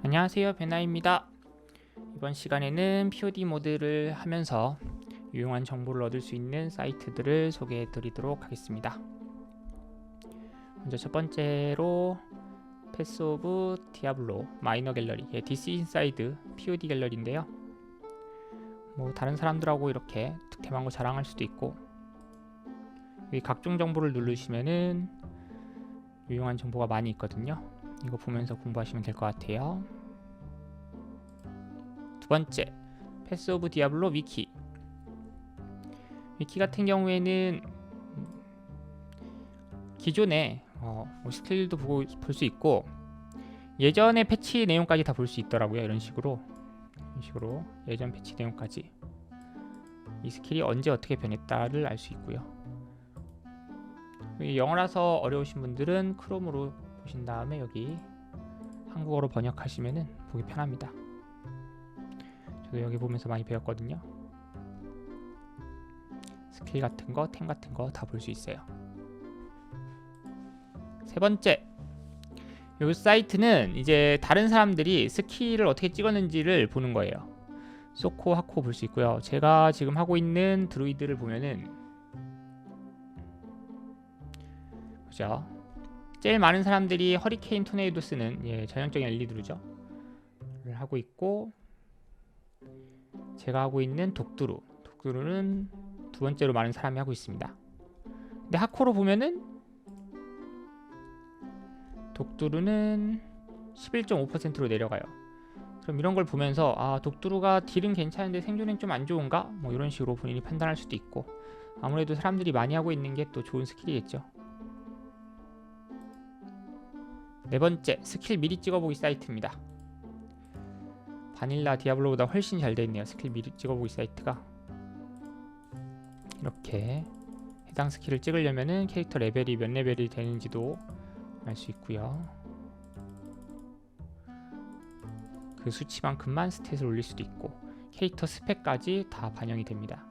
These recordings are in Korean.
안녕하세요 베나입니다. 이번 시간에는 POD 모드를 하면서 유용한 정보를 얻을 수 있는 사이트들을 소개해 드리도록 하겠습니다. 먼저 첫 번째로 패스 오브 디아블로 마이너 갤러리 예, 디스 인사이드 POD 갤러리인데요. 뭐 다른 사람들하고 이렇게 득템한 거 자랑할 수도 있고 각종 정보를 누르시면은 유용한 정보가 많이 있거든요 이거 보면서 공부하시면 될 것 같아요. 두 번째, 패스 오브 디아블로 위키. 위키 같은 경우에는 기존에 어, 뭐 스킬도 보고 볼 수 있고 예전의 패치 내용까지 다 볼 수 있더라고요. 이런 식으로 이런 식으로 예전 패치 내용까지 이 스킬이 언제 어떻게 변했다를 알 수 있고요. 이 영어라서 어려우신 분들은 크롬으로 보신 다음에 여기 한국어로 번역하시면은 보기 편합니다. 저도 여기 보면서 많이 배웠거든요. 스킬 같은 거, 템 같은 거 다 볼 수 있어요. 세 번째, 이 사이트는 이제 다른 사람들이 스킬을 어떻게 찍었는지를 보는 거예요. 소코, 하코 볼 수 있고요. 제가 지금 하고 있는 드루이드를 보면은 보죠. 제일 많은 사람들이 허리케인 토네이도스는 예, 전형적인 엘리드루죠. 를 하고 있고 제가 하고 있는 독두루. 독두루는 두 번째로 많은 사람이 하고 있습니다. 근데 하코로 보면은 독두루는 11.5%로 내려가요. 그럼 이런 걸 보면서 아 독두루가 딜은 괜찮은데 생존은 좀 안 좋은가? 뭐 이런 식으로 본인이 판단할 수도 있고 아무래도 사람들이 많이 하고 있는 게 또 좋은 스킬이겠죠. 네 번째 스킬 미리 찍어보기 사이트입니다. 바닐라 디아블로보다 훨씬 잘 되어 있네요. 스킬 미리 찍어보기 사이트가 이렇게 해당 스킬을 찍으려면은 캐릭터 레벨이 몇 레벨이 되는지도 알 수 있고요. 그 수치만큼만 스탯을 올릴 수도 있고 캐릭터 스펙까지 다 반영이 됩니다.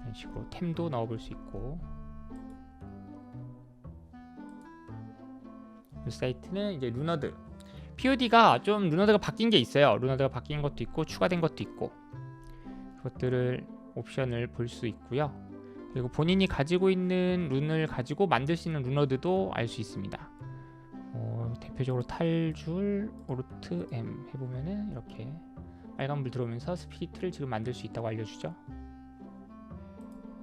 이런 식으로 템도 넣어볼 수 있고 사이트는 이제 루너드. POD가 좀 루너드가 바뀐 게 있어요. 루너드가 바뀐 것도 있고 추가된 것도 있고. 그것들을 옵션을 볼 수 있고요. 그리고 본인이 가지고 있는 룬을 가지고 만들 수 있는 루너드도 알 수 있습니다. 어, 대표적으로 탈줄 오르트 M 해보면은 이렇게 빨간불 들어오면서 스피리트를 지금 만들 수 있다고 알려주죠